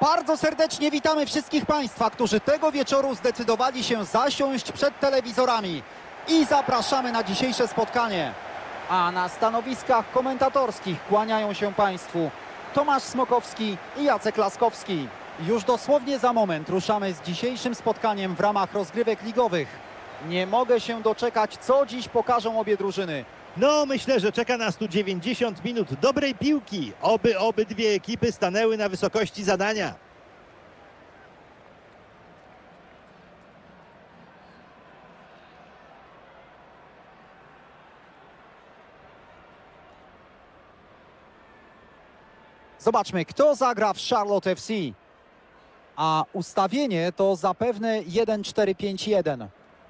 Bardzo serdecznie witamy wszystkich Państwa, którzy tego wieczoru zdecydowali się zasiąść przed telewizorami i zapraszamy na dzisiejsze spotkanie. A na stanowiskach komentatorskich kłaniają się Państwu Tomasz Smokowski i Jacek Laskowski. Już dosłownie za moment ruszamy z dzisiejszym spotkaniem w ramach rozgrywek ligowych. Nie mogę się doczekać, co dziś pokażą obie drużyny. No, myślę, że czeka nas tu 90 minut dobrej piłki. Oby obydwie ekipy stanęły na wysokości zadania. Zobaczmy, kto zagra w Charlotte FC. A ustawienie to zapewne 1-4-5-1.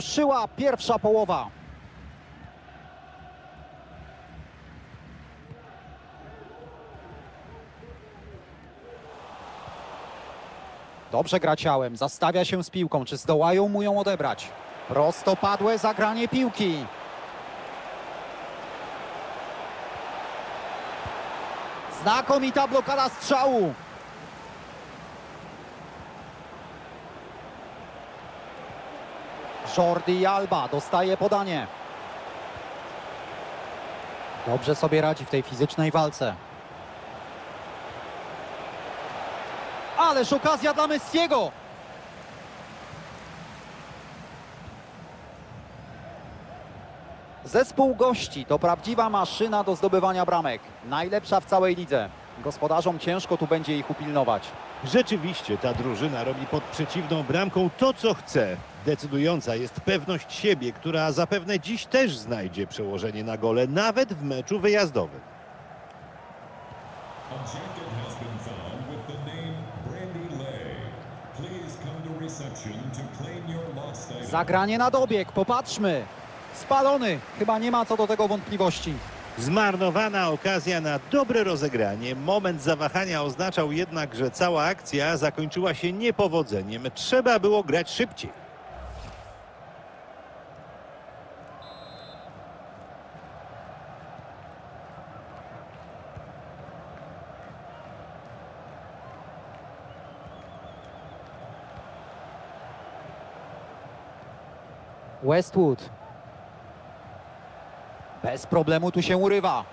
Ruszyła pierwsza połowa. Dobrze gra ciałem, zastawia się z piłką. Czy zdołają mu ją odebrać? Prostopadłe zagranie piłki. Znakomita blokada strzału. Jordi Alba dostaje podanie. Dobrze sobie radzi w tej fizycznej walce. Ależ okazja dla Messiego. Zespół gości to prawdziwa maszyna do zdobywania bramek. Najlepsza w całej lidze. Gospodarzom ciężko tu będzie ich upilnować. Rzeczywiście ta drużyna robi pod przeciwną bramką to, co chce. Decydująca jest pewność siebie, która zapewne dziś też znajdzie przełożenie na gole, nawet w meczu wyjazdowym. Zagranie na dobieg, popatrzmy. Spalony, chyba nie ma co do tego wątpliwości. Zmarnowana okazja na dobre rozegranie. Moment zawahania oznaczał jednak, że cała akcja zakończyła się niepowodzeniem. Trzeba było grać szybciej. Westwood. Bez problemu tu się urywa.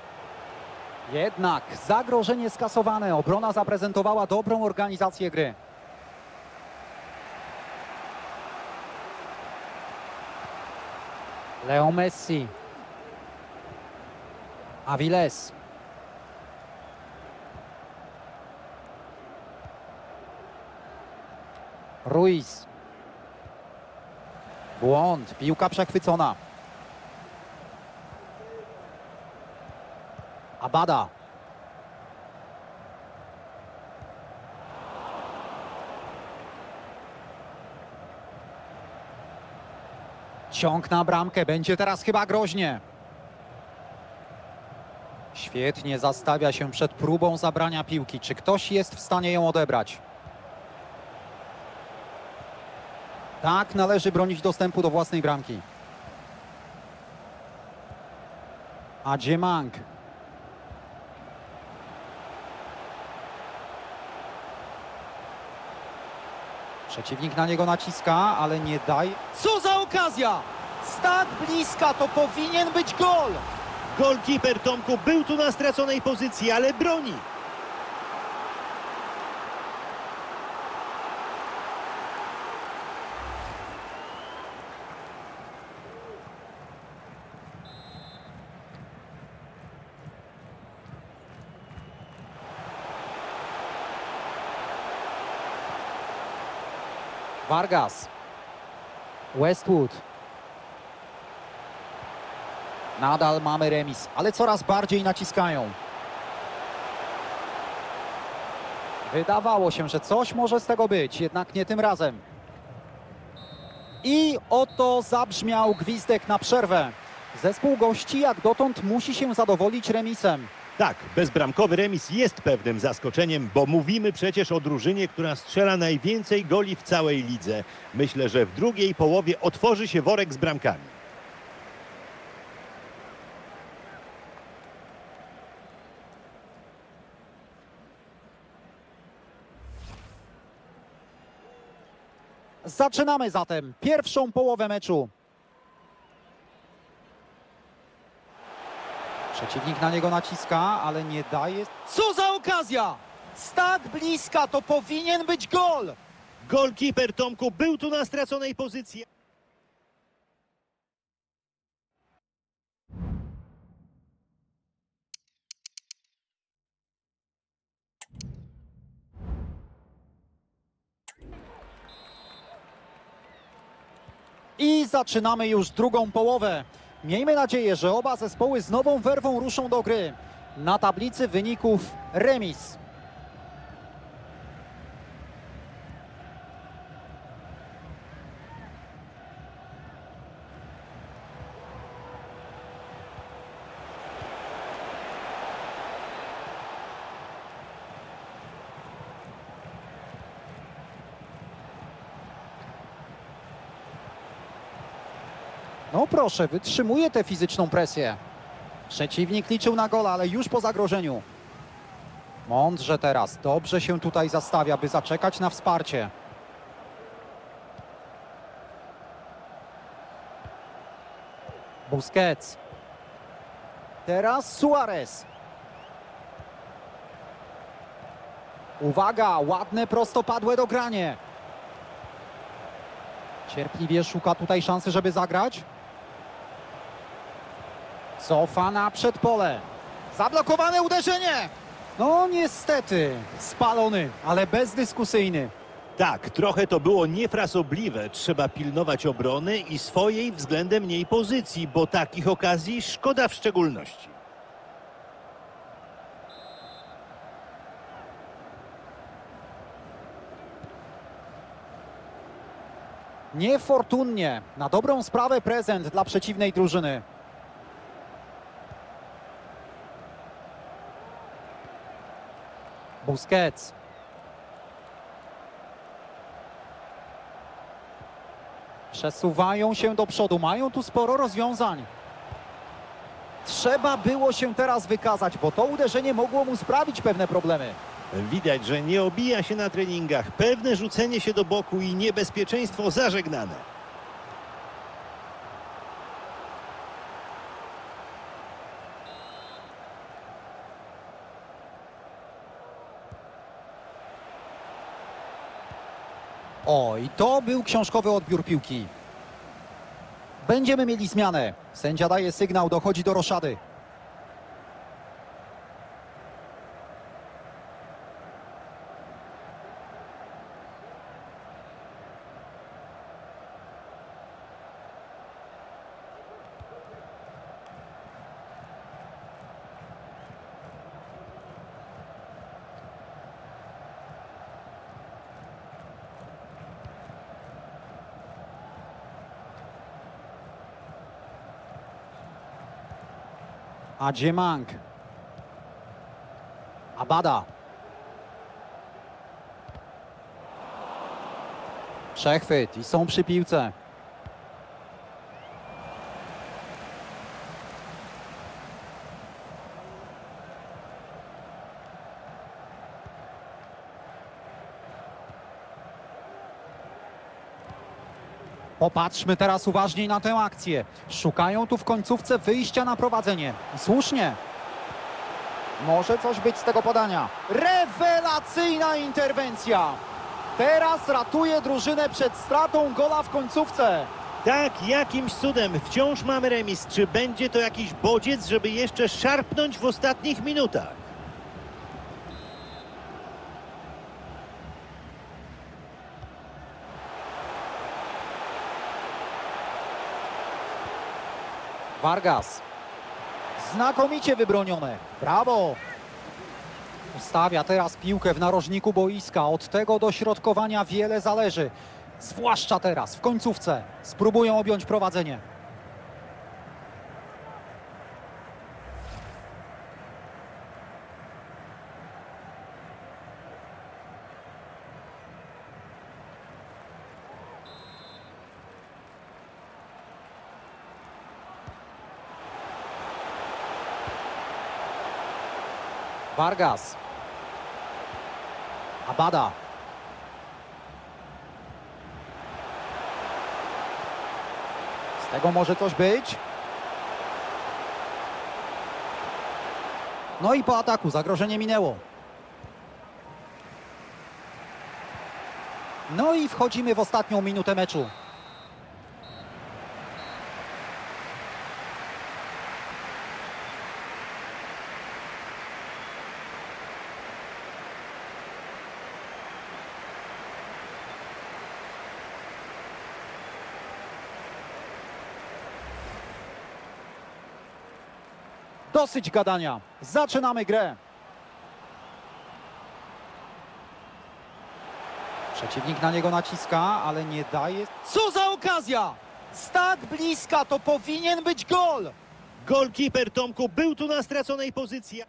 Jednak zagrożenie skasowane. Obrona zaprezentowała dobrą organizację gry. Leo Messi. Aviles. Ruiz. Błąd, piłka przechwycona. Abada. Ciąg na bramkę, będzie teraz chyba groźnie. Świetnie zastawia się przed próbą zabrania piłki. Czy ktoś jest w stanie ją odebrać? Tak, należy bronić dostępu do własnej bramki. A Mang. Przeciwnik na niego naciska, ale nie daj. Co za okazja! Z tak bliska to powinien być gol! Golkiper Tomku był tu na straconej pozycji, ale broni. Vargas. Westwood. Nadal mamy remis, ale coraz bardziej naciskają. Wydawało się, że coś może z tego być, jednak nie tym razem. I oto zabrzmiał gwizdek na przerwę. Zespół gości jak dotąd musi się zadowolić remisem. Tak, bezbramkowy remis jest pewnym zaskoczeniem, bo mówimy przecież o drużynie, która strzela najwięcej goli w całej lidze. Myślę, że w drugiej połowie otworzy się worek z bramkami. Zaczynamy zatem pierwszą połowę meczu. Przeciwnik na niego naciska, ale nie daje. Co za okazja! Z tak bliska to powinien być gol! Golkiper Tomku był tu na straconej pozycji. I zaczynamy już drugą połowę. Miejmy nadzieję, że oba zespoły z nową werwą ruszą do gry. Na tablicy wyników remis. No proszę, wytrzymuje tę fizyczną presję. Przeciwnik liczył na gola, ale już po zagrożeniu. Mądrze teraz, dobrze się tutaj zastawia, by zaczekać na wsparcie. Busquets. Teraz Suarez. Uwaga, ładne prostopadłe dogranie. Cierpliwie szuka tutaj szansy, żeby zagrać. Cofa na przedpole. Zablokowane uderzenie. No niestety, spalony, ale bezdyskusyjny. Tak, trochę to było niefrasobliwe. Trzeba pilnować obrony i swojej względem niej pozycji, bo takich okazji szkoda w szczególności. Niefortunnie, na dobrą sprawę prezent dla przeciwnej drużyny. Busquets. Przesuwają się do przodu, mają tu sporo rozwiązań. Trzeba było się teraz wykazać, bo to uderzenie mogło mu sprawić pewne problemy. Widać, że nie obija się na treningach. Pewne rzucenie się do boku i niebezpieczeństwo zażegnane. O, i to był książkowy odbiór piłki. Będziemy mieli zmianę. Sędzia daje sygnał, dochodzi do roszady. Adziemang. Abada. Przechwyt i są przy piłce. Popatrzmy teraz uważniej na tę akcję. Szukają tu w końcówce wyjścia na prowadzenie. Słusznie. Może coś być z tego podania. Rewelacyjna interwencja. Teraz ratuje drużynę przed stratą gola w końcówce. Tak, jakimś cudem wciąż mamy remis. Czy będzie to jakiś bodziec, żeby jeszcze szarpnąć w ostatnich minutach? Vargas. Znakomicie wybronione. Brawo. Ustawia teraz piłkę w narożniku boiska. Od tego dośrodkowania wiele zależy. Zwłaszcza teraz, w końcówce. Spróbują objąć prowadzenie. Vargas. Abada. Z tego może coś być. No i po ataku zagrożenie minęło. No i wchodzimy w ostatnią minutę meczu. Dosyć gadania. Zaczynamy grę. Przeciwnik na niego naciska, ale nie daje. Co za okazja! Z tak bliska to powinien być gol! Golkiper Tomku był tu na straconej pozycji.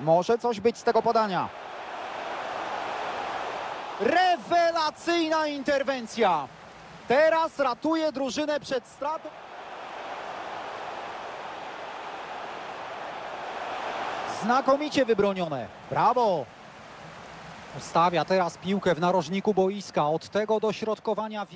Może coś być z tego podania. Rewelacyjna interwencja. Teraz ratuje drużynę przed stratą. Znakomicie wybronione. Brawo. Ustawia teraz piłkę w narożniku boiska. Od tego dośrodkowania...